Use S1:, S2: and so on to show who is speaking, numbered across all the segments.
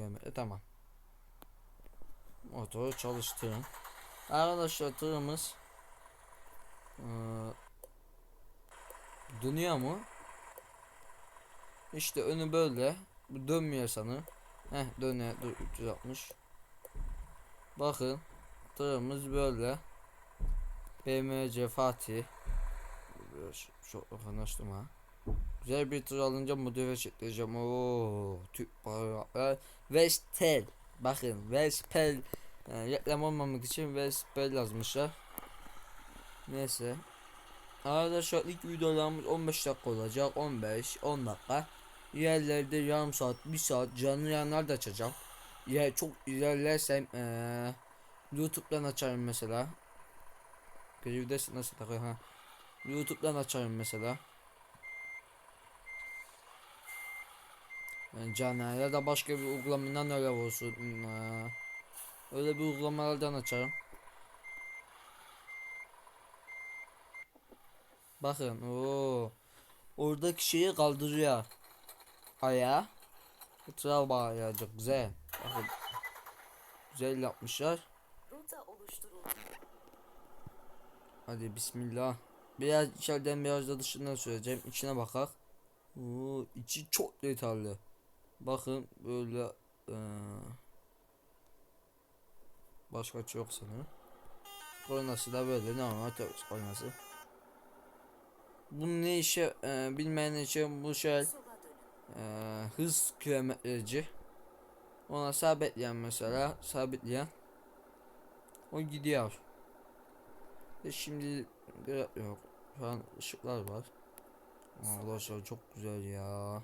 S1: kilometre tamam. Motoru çalıştırın. Arkadaşlar tırımız eee, dönüyor mu? İşte önü böyle. Dönmüyor sanırım. Heh. Dur 360. Bakın tırımız böyle. BMC Fatih. Çok yakınlaştım ha. Güzel bir tır alınca motive çektireceğim. Oo, Türk bayraklar. Vestel. Bakın Vestel. Yani reklam olmamak için Vestel yazmışlar. Neyse. Arkadaşlar ilk videolarımız 15 dakika olacak. 15, 10 dakika. Yerlerde yarım saat, 1 saat canlı yayınlar da açacağım. Ya çok ilerlersem eee YouTube'dan açarım mesela. Grevdesin nasıl takıyor ha? YouTube'dan açarım mesela. Yani canlı ya da başka bir uygulamadan öyle olsun. Öyle bir uygulamalardan açarım. Bakın o oradaki şeyi kaldırıyor. Ayağı. Etrafa bağlayacak güzel. Bakın. Güzel yapmışlar. Hadi bismillah. Biraz içeriden biraz da dışından söyleyeceğim. İçine bakak. Oo, içi çok detaylı. Bakın böyle eee, başka çok sanırım. Kornası da böyle normal otobüs kornası. Bu ne işe eee bilmeyen için bu şey eee, hız kilometreci. Ona sabitleyen mesela sabitleyen o gidiyor. Ve şimdi yok. Şu an ışıklar var. Arkadaşlar çok güzel ya.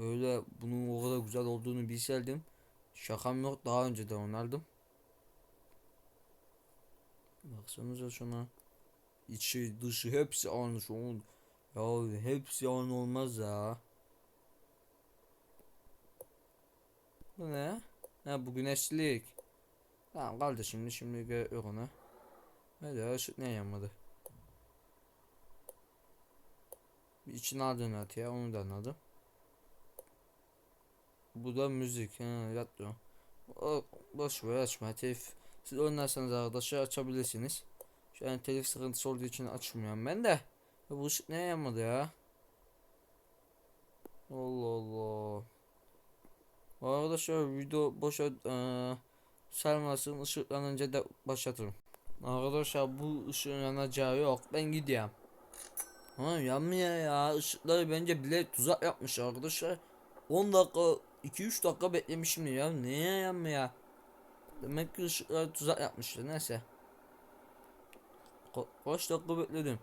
S1: Böyle bunun o kadar güzel olduğunu bilseydim şakam yok daha önceden oynardım. Baksanıza şuna. İçi dışı hepsi aynı şu an. Ya hepsi aynı olmaz ya. Bu ne? Ha bu güneşlik. Tamam kaldı şimdi şimdi gerek yok ona. Hadi ışık ne yanmadı? Bir içine at ya onu da anladım. Bu da müzik. Ha, yatıyor. O boş ver açma telif. Siz oynarsanız arkadaşlar açabilirsiniz. Şu an telif sıkıntısı olduğu için açmıyorum ben de. Ya bu ışık ne yanmadı ya? Allah Allah. Arkadaşlar video boşa eee sarmasın ışıklanınca da başlatırım. Arkadaşlar bu ışığın yanacağı yok. Ben gidiyorum. Ha yanmıyor ya. Işıkları bence bile tuzak yapmış arkadaşlar. 10 dakika 2-3 dakika beklemişim ya. Niye yanmıyor? Demek ki ışıkları tuzak yapmışlar. Neyse. Ka kaç dakika bekledim.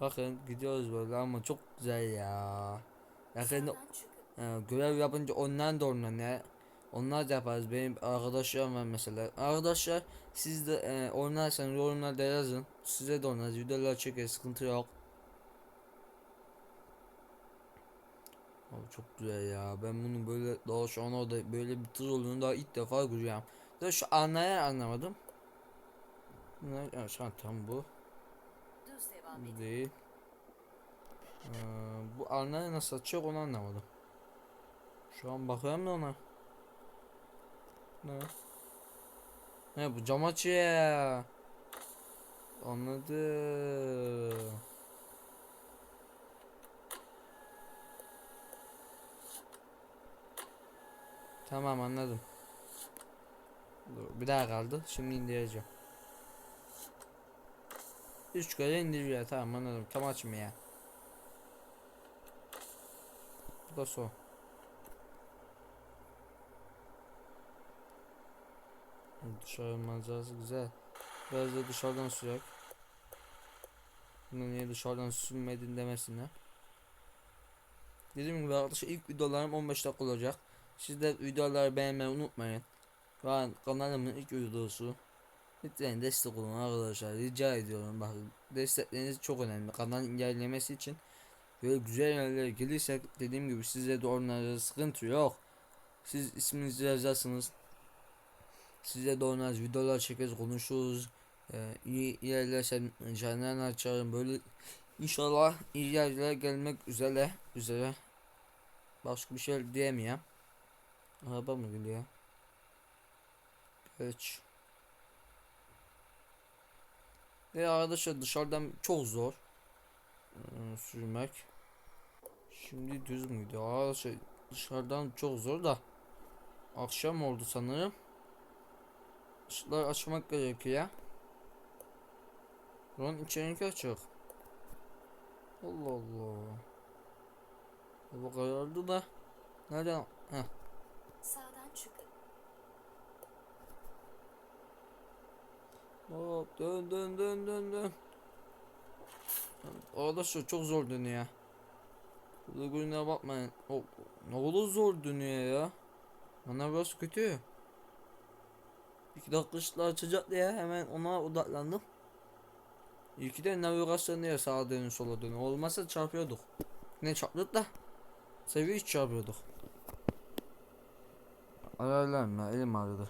S1: Bakın gidiyoruz böyle ama çok güzel ya. Yakında ee, görev yapınca onlar da onlar ne? Onlar da yaparız. Benim arkadaşlarım var mesela. Arkadaşlar siz de e, oynarsanız yorumlarda yazın. Size de oynarız. Videolar çekeriz. Sıkıntı yok. Abi çok güzel ya. Ben bunu böyle daha şu an orada böyle bir tır olduğunu daha ilk defa görüyorum. Da şu anlayı anlamadım. Ne? Evet, şu an tam bu. Bu değil. Ee, bu anlayı nasıl açacak onu anlamadım. Şu an bakıyorum da ona. Ne? Ne bu cam açıyor. Anladım. Tamam anladım. Dur, bir daha kaldı. Şimdi indireceğim. Üç kere indiriyor. Tamam anladım. Tam açmıyor. Bu da son. Dışarı manzarası güzel. Biraz da dışarıdan sürer. Bunu niye dışarıdan sürmedin demesinler. Dediğim gibi arkadaşlar ilk videolarım 15 dakika olacak. Siz de videoları beğenmeyi unutmayın. Şu an kanalımın ilk videosu. Lütfen destek olun arkadaşlar. Rica ediyorum. Bakın destekleriniz çok önemli. Kanalın ilerlemesi için böyle güzel yerlere gelirsek dediğim gibi size de onlara sıkıntı yok. Siz isminizi yazarsınız. Size de oynarız, videolar çekeriz, konuşuruz. Ee, iyi ilerlersem canlı açarım böyle. İnşallah iyi yerlere gelmek üzere üzere. Başka bir şey diyemeyeyim. Araba mı geliyor? Geç. Ve arkadaşlar dışarıdan çok zor ıı, sürmek. Şimdi düz müydü? Arkadaşlar dışarıdan çok zor da akşam oldu sanırım. Işıkları açmak gerekiyor. Lan içerinki açık. Allah Allah. Hava karardı da. Nereden? Heh. Hop dön dön dön dön dön. Arkadaşlar çok zor dönüyor. Burada gününe bakmayın. O, ne oldu zor dönüyor ya. Bana biraz kötü. İki dakika ışıklar açacak diye hemen ona odaklandım. İyi ki de navigasyon diye sağa dönün sola dönün. Olmazsa çarpıyorduk. Ne çarptık da. Seviye hiç çarpıyorduk. Ayarlarım ya elim ağrıdı.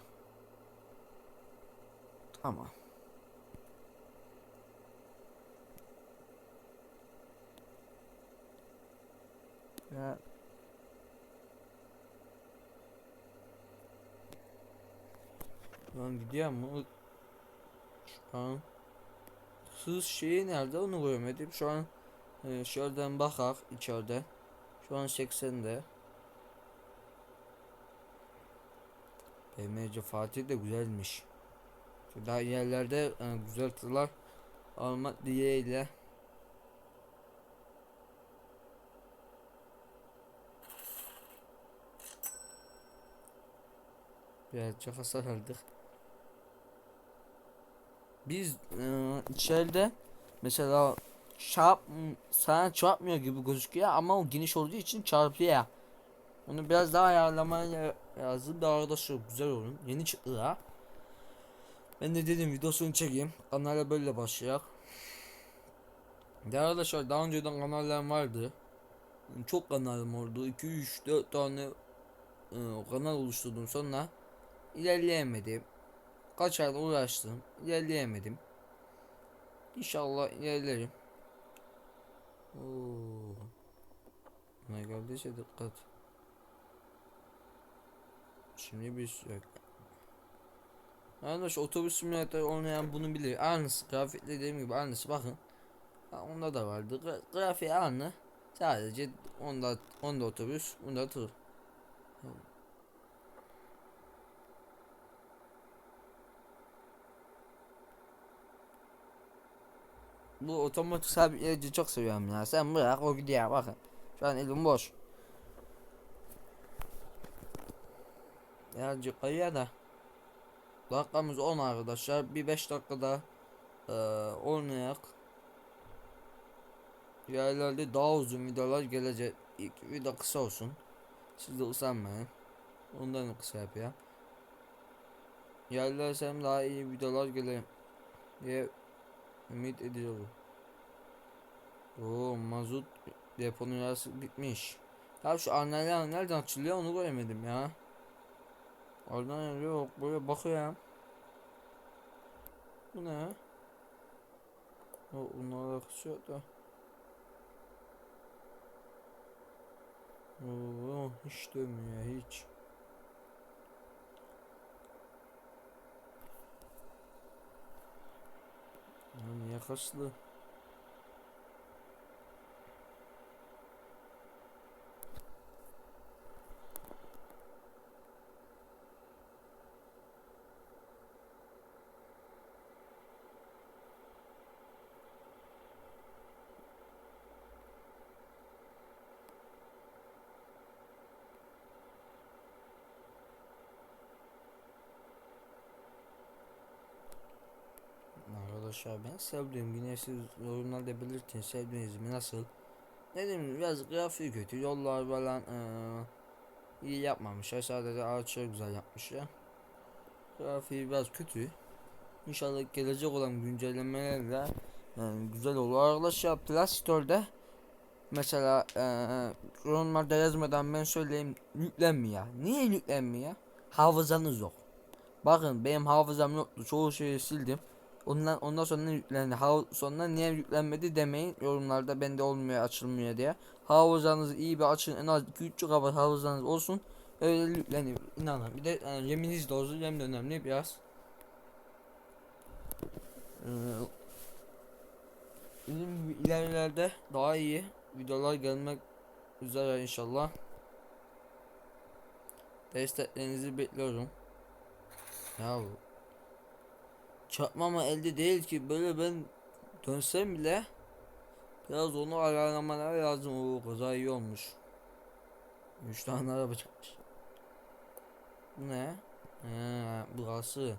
S1: Tamam. Ya. Lan gidiyor mu? Şu an hız şeyi nerede onu görmedim. Şu an e, şuradan bakak içeride. Şu an 80'de. BMC Fatih de güzelmiş. Daha yerlerde e, güzel tırlar almak dileğiyle. Birazcık hasar aldık. Biz e, içeride mesela çarp sana çarpmıyor gibi gözüküyor ama o geniş olduğu için çarpıyor. Onu biraz daha ayarlamaya lazım. Da arada şu güzel olun. Yeni çıktı ya. Ben de dedim videosunu çekeyim. Kanala böyle başlayak. De arkadaşlar daha önceden kanallarım vardı. Çok kanalım oldu. 2 3 4 tane e, kanal oluşturdum sonra ilerleyemedim. Kaç ay uğraştım. ilerleyemedim. İnşallah ilerlerim. Oo. Ne geldiyse dikkat. Şimdi bir yok. Arkadaş otobüs simülatörü oynayan bunu bilir. Aynısı grafikle dediğim gibi aynısı bakın. Onda da vardı. Gra grafiği aynı. Sadece onda onda otobüs, onda tır. Bu otomatik sabitleyici çok seviyorum ya. Sen bırak o gidiyor bakın. Şu an elim boş. Birazcık kayıyor da. Dakikamız 10 arkadaşlar. Bir 5 dakikada eee oynayak. Yerlerde daha uzun videolar gelecek. İlk video kısa olsun. Siz de usanmayın. Ondan kısa yapayım. Yerlersem daha iyi videolar gelir diye ümit ediyorum. Oo mazot deponun yarısı bitmiş. Ya şu anneler nereden açılıyor onu göremedim ya. Oradan yok böyle bakıyorum. Bu ne? O bunlar alakası yok da. Oo hiç dönmüyor hiç. Yakaslı. Arkadaşlar ben sevdiğim yine siz yorumlarda belirtin sevdiğiniz mi nasıl? Dediğim gibi biraz grafiği kötü yollar falan eee, iyi yapmamışlar sadece ağaçları güzel yapmışlar. Grafiği biraz kötü. İnşallah gelecek olan güncellemelerle yani güzel olur. Arkadaşlar Play Store'da mesela eee yorumlarda yazmadan ben söyleyeyim yüklenmiyor. Niye yüklenmiyor? Hafızanız yok. Bakın benim hafızam yoktu. Çoğu şeyi sildim. Ondan ondan sonra yüklendi. Ha, sonra niye yüklenmedi demeyin yorumlarda bende olmuyor açılmıyor diye. Hafızanızı iyi bir açın. En az 2-3 GB hafızanız olsun. Öyle yani inanın. Bir de yani yeminiz de olsun. Yem de önemli biraz. Ee, Bizim ilerilerde daha iyi videolar gelmek üzere inşallah. Desteklerinizi bekliyorum. Ya çarpmama elde değil ki böyle ben dönsem bile biraz onu ayarlamalar lazım. O kaza iyi olmuş. 3 tane araba çarpmış. Ne? He, burası.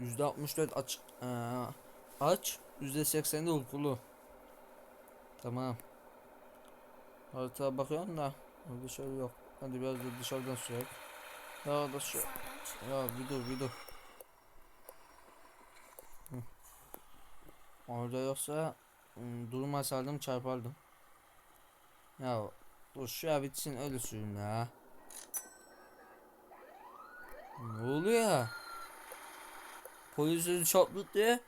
S1: %64 aç. Ee, aç. %80'de uykulu. Tamam. Haritaya bakıyorum da şey yok. Hadi biraz da dışarıdan sürelim. Ya da şu ya bir dur bir dur. Orada yoksa ım, durmasaydım çarpardım. Ya dur şu ya bitsin öyle sürün ya. Ne oluyor? Polis sözü çarptı diye.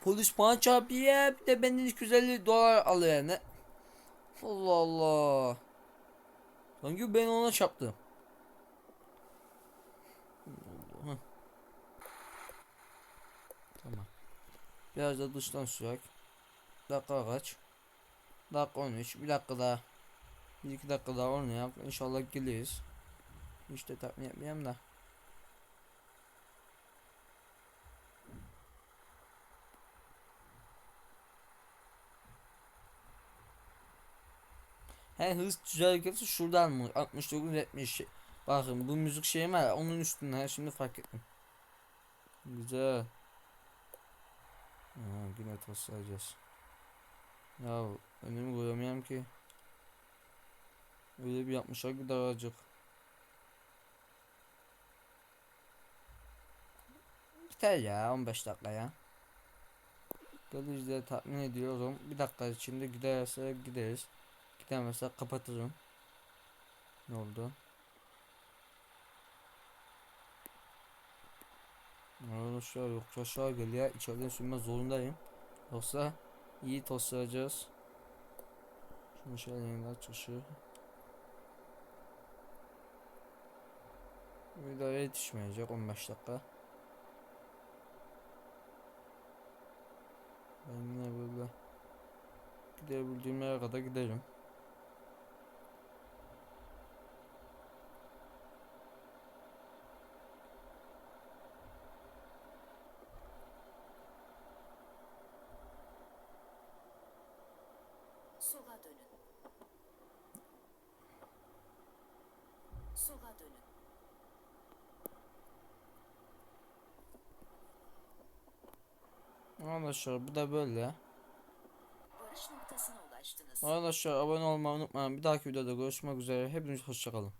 S1: Polis bana çarpıyor bir de benden 250 dolar alıyor ne? Allah Allah. Sanki ben ona çarptım. Hı. Tamam. Biraz da dıştan sürek. Dakika kaç? Dakika 13. Bir dakika daha. Bir iki dakika daha oynayalım. İnşallah geliriz. De tahmin etmeyeyim da. He hız hareketi şuradan mı? 69 70. Bakın bu müzik şeyi var onun üstünden şimdi fark ettim. Güzel. Ha, yine toslayacağız. Ya önümü göremiyorum ki. Öyle bir yapmışlar ki daracık. Biter ya 15 dakika ya. Diye tahmin ediyorum. Bir dakika içinde giderse gideriz. Gidemezse kapatırım. Ne oldu? Arkadaşlar yoksa aşağı geliyor. İçeriden sürme zorundayım. Yoksa iyi toslayacağız. Şunu şöyle yeniden çıkışı. Videoya yetişmeyecek 15 dakika. Ben yine böyle gidebildiğim yere kadar giderim.
S2: Sola dönün. Sola dönün.
S1: Arkadaşlar bu da böyle.
S2: Varış noktasına ulaştınız.
S1: Arkadaşlar abone olmayı unutmayın. Bir dahaki videoda görüşmek üzere. Hepiniz hoşçakalın.